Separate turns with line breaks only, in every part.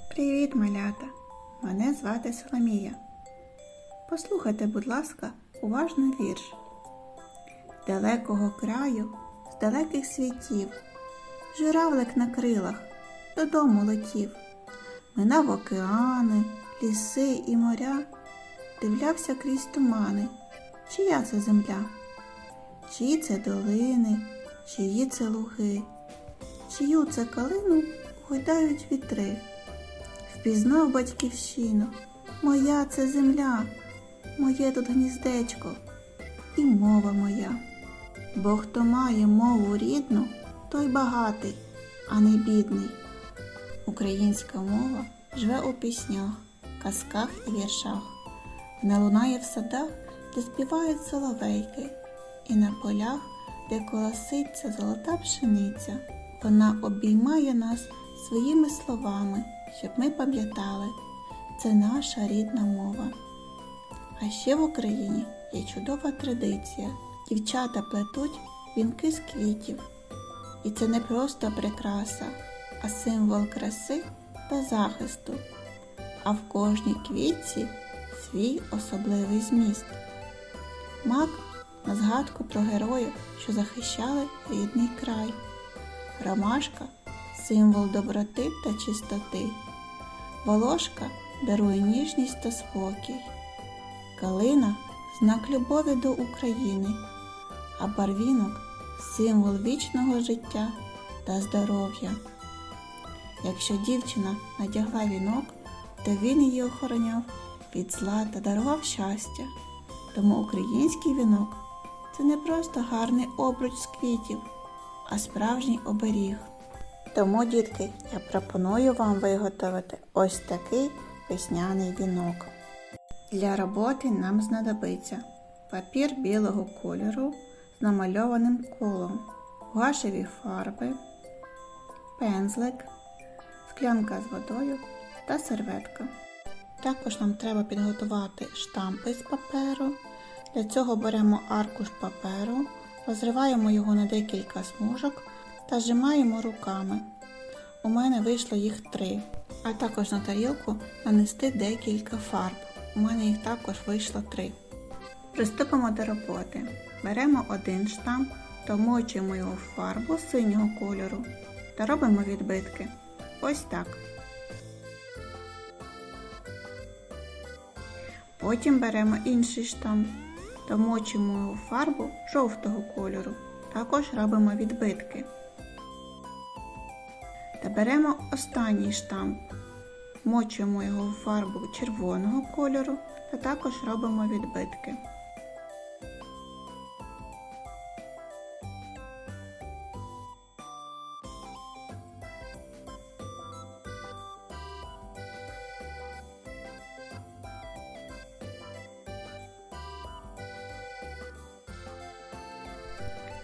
Привіт, малята! Мене звати Соломія. Послухайте, будь ласка, уважно вірш. З далекого краю, з далеких світів, журавлик на крилах додому летів, минав океани, ліси і моря, дивлявся крізь тумани, чия це земля, чиї це долини, чиї це луги, чию це калину гойдають вітри. Впізнав батьківщину, моя це земля, моє тут гніздечко і мова моя. Бо хто має мову рідну, той багатий, а не бідний. Українська мова живе у піснях, казках і віршах. Вона лунає в садах, де співають соловейки, і на полях, де колоситься золота пшениця. Вона обіймає нас своїми словами, щоб ми пам'ятали, це наша рідна мова. А ще в Україні є чудова традиція. Дівчата плетуть вінки з квітів. І це не просто прикраса, а символ краси та захисту. А в кожній квітці свій особливий зміст. Мак на згадку про героїв, що захищали рідний край. Ромашка символ доброти та чистоти. Волошка дарує ніжність та спокій. Калина знак любові до України, а барвінок символ вічного життя та здоров'я. Якщо дівчина надягла вінок, то він її охороняв від зла та дарував щастя. Тому український вінок це не просто гарний обруч з квітів, а справжній оберіг. Тому, дітки, я пропоную вам виготовити ось такий весняний вінок. Для роботи нам знадобиться папір білого кольору з намальованим колом, гуашеві фарби, пензлик, склянка з водою та серветка. Також нам треба підготувати штампи з паперу. Для цього беремо аркуш паперу, розриваємо його на декілька смужок зжимаємо руками. У мене вийшло їх три. А також на тарілку нанести декілька фарб. У мене їх також вийшло три. Приступимо до роботи. Беремо один штамп, домочуємо його в фарбу синього кольору та робимо відбитки. Ось так. Потім беремо інший штамп, домочуємо його в фарбу жовтого кольору. Також робимо відбитки. Та беремо останній штамп, мочуємо його в фарбу червоного кольору та також робимо відбитки.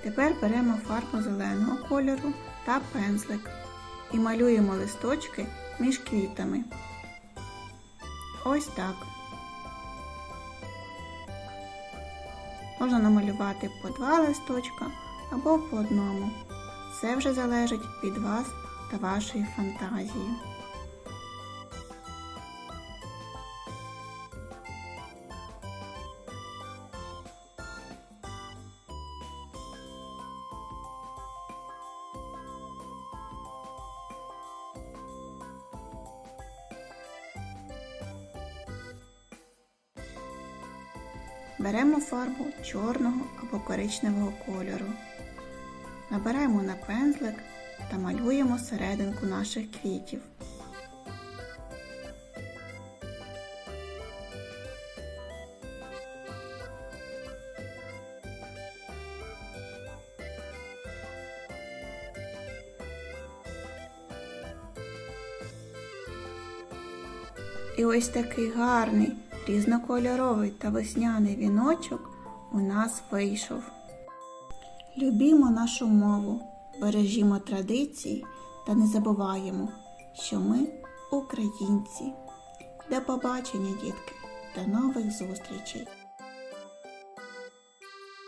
Тепер беремо фарбу зеленого кольору та пензлик і малюємо листочки між квітами. Ось так. Можна намалювати по два листочка або по одному. Це вже залежить від вас та вашої фантазії. Беремо фарбу чорного або коричневого кольору. Набираємо на пензлик та малюємо серединку наших квітів. І ось такий гарний різнокольоровий та весняний віночок у нас вийшов. Любімо нашу мову, бережімо традиції та не забуваємо, що ми українці. До побачення, дітки, до нових зустрічей!